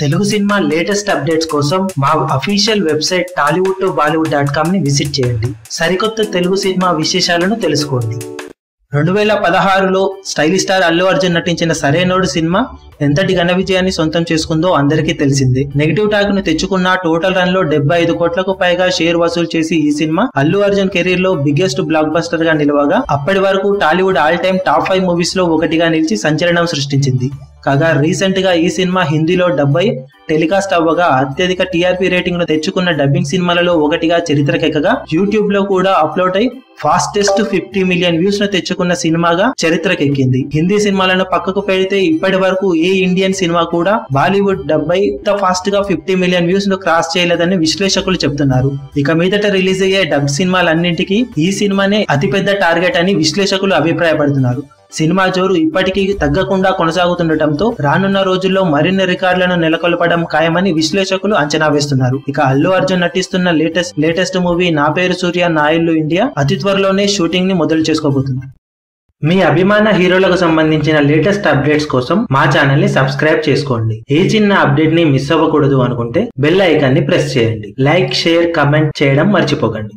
Telugu cinema latest updates కోసం మా official website Tollywood to Bollywood dot కామ్ని visit చేయండి. సరికొత్త తెలుగు సినిమా విశేషాలను తెలుసుకోండి. రెండు వేల పదహారులో స్టైలిష్ స్టార్ అల్లు అర్జున్ నటించిన సరైనోడు సినిమా ఎంతటి ఘన విజయాన్ని సొంతం చేసుకుందో అందరికీ తెలిసిందే. నెగిటివ్ టాక్ను తెచ్చుకున్న టోటల్ రన్లో డెబ్బై ఐదు కోట్లకు పైగా షేర్ వసూలు చేసి ఈ సినిమా అల్లు అర్జున్ కెరీర్లో బిగ్గెస్ట్ బ్లాక్ బస్టర్గా నిలవగా అప్పటి వరకు Tollywood all time top five మూవీస్లో ఒకటిగా నిలిచి సంచలనం సృష్టించింది. కాగా రీసెంట్గా ఈ సినిమా హిందీలో డబ్బై టెలికాస్ట్ అవ్వగా అత్యధిక టీఆర్పీ రేటింగ్ను తెచ్చుకున్న డబ్బింగ్ సినిమాలలో ఒకటిగా చరిత్రకెక్కగా యూట్యూబ్లో కూడా అప్లోడ్ అయి ఫాస్టెస్ట్ ఫిఫ్టీ మిలియన్ వ్యూస్ను తెచ్చుకున్న సినిమాగా చరిత్రకెక్కింది. హిందీ సినిమాలను పక్కకు పెడితే ఇప్పటి వరకు ఏ ఇండియన్ సినిమా కూడా బాలీవుడ్ డెబ్బై ఇంత ఫాస్ట్గా ఫిఫ్టీ మిలియన్ వ్యూస్ను క్రాస్ చేయలేదని విశ్లేషకులు చెప్తున్నారు. ఇక మీదట రిలీజ్ అయ్యే డబ్ సినిమాలన్నింటికీ ఈ సినిమానే అతిపెద్ద టార్గెట్ అని విశ్లేషకులు అభిప్రాయపడుతున్నారు. సినిమా జోరు ఇప్పటికీ తగ్గకుండా కొనసాగుతుండటంతో రానున్న రోజుల్లో మరిన్ని రికార్డులను నెలకొల్పడం ఖాయమని విశ్లేషకులు అంచనా వేస్తున్నారు. ఇక అల్లు అర్జున్ నటిస్తున్న లేటెస్ట్ లేటెస్ట్ మూవీ నా పేరు సూర్య నా ఇల్లు ఇండియా అతి త్వరలోనే షూటింగ్ని మొదలు చేసుకోబోతుంది. మీ అభిమాన హీరోలకు సంబంధించిన లేటెస్ట్ అప్డేట్స్ కోసం మా ఛానల్ని సబ్స్క్రైబ్ చేసుకోండి. ఏ చిన్న అప్డేట్ని మిస్ అవ్వకూడదు అనుకుంటే బెల్ ఐకాన్ని ప్రెస్ చేయండి. లైక్ షేర్ కమెంట్ చేయడం మర్చిపోకండి.